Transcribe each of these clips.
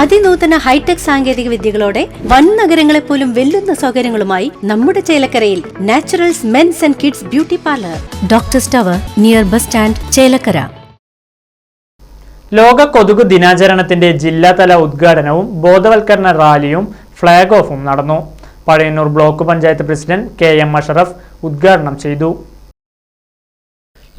അതിനൂതന hi tech സാങ്കേതിക വിദ്യകളോടെ വൻ നഗരങ്ങളെ പോലും വെല്ലുന്ന സൗകര്യങ്ങളുമായി നമ്മുടെ ചേലക്കരയിൽ Naturals men's and kids beauty parlour. Doctor tower near bus stand Chelakkara. ലോക കൊതുക് ദിനാചരണത്തിന്റെ ജില്ലാതല ഉദ്ഘാടനവും ബോധവൽക്കരണ റാലിയും ഫ്ളാഗ് ഓഫും നടന്നു. Pazhayannur block panchayat president K M Ashraf ഉദ്ഘാടനം ചെയ്തു.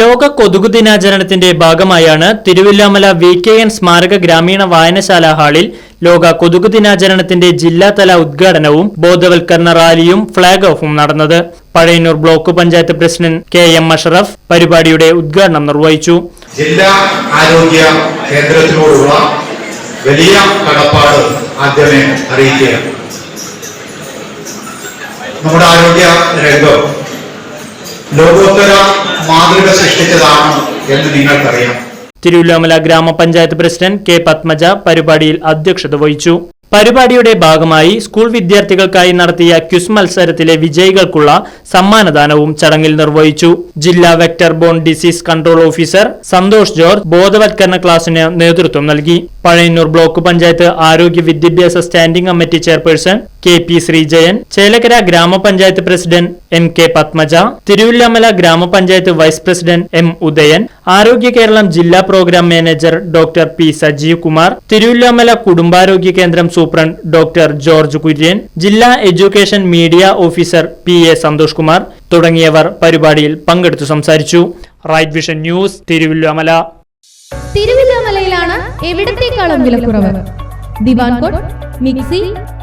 ലോക കൊതുകു ദിനാചരണത്തിന്റെ ഭാഗമായാണ് തിരുവില്ലാമല വി കെ എൻ സ്മാരക ഗ്രാമീണ വായനശാല ഹാളിൽ ലോക കൊതുകു ദിനാചരണത്തിന്റെ ജില്ലാതല ഉദ്ഘാടനവും ബോധവൽക്കരണ റാലിയും ഫ്ളാഗ് ഓഫും നടന്നത്. Pazhayannur block panchayat president K M Ashraf പരിപാടിയുടെ ഉദ്ഘാടനം നിർവഹിച്ചു. ജില്ലാ ആരോഗ്യ കേന്ദ്രത്തിനോടുള്ള വലിയ കടപ്പാട് ആദ്യമേ അറിയിക്കുകയാണ്. നമ്മുടെ ആരോഗ്യ രംഗം ലോകോത്തര മാതൃക സൃഷ്ടിച്ചതാണ് എന്ന് നിങ്ങൾക്കറിയാം? തിരുവല്ലോമല ഗ്രാമപഞ്ചായത്ത് പ്രസിഡന്റ് കെ പത്മജ പരിപാടിയിൽ അധ്യക്ഷത വഹിച്ചു. പരിപാടിയുടെ ഭാഗമായി സ്കൂൾ വിദ്യാർത്ഥികൾക്കായി നടത്തിയ ക്യുസ് മത്സരത്തിലെ വിജയികൾക്കുള്ള സമ്മാനദാനവും ചടങ്ങിൽ നിർവഹിച്ചു. ജില്ലാ vector borne disease control officer Santhosh George ബോധവത്കരണ ക്ലാസിന് നേതൃത്വം നൽകി. പഴയന്നൂർ ബ്ലോക്ക് പഞ്ചായത്ത് ആരോഗ്യ വിദ്യാഭ്യാസ standing committee chairperson K P Sreejayan Chelakkara ഗ്രാമപഞ്ചായത്ത് president M K Padmaja Thiruvilwamala ഗ്രാമപഞ്ചായത്ത് vice president M Udayan Arogya Keralam ജില്ലാ program manager doctor P Sajeev Kumar Thiruvilwamala കുടുംബാരോഗ്യ കേന്ദ്രം സൂപ്രണ്ട് ഡോക്ടർ ജോർജ് കുര്യൻ ജില്ലാ education media officer P A Santhosh Kumar തുടങ്ങിയവർ പരിപാടിയിൽ പങ്കെടുത്തു സംസാരിച്ചു. Right Vision News Thiruvilwamala. തിരുവില്ലാമലയിലാണ് എവിടത്തേക്കാളും വിലക്കുറവ് diwan cot mixie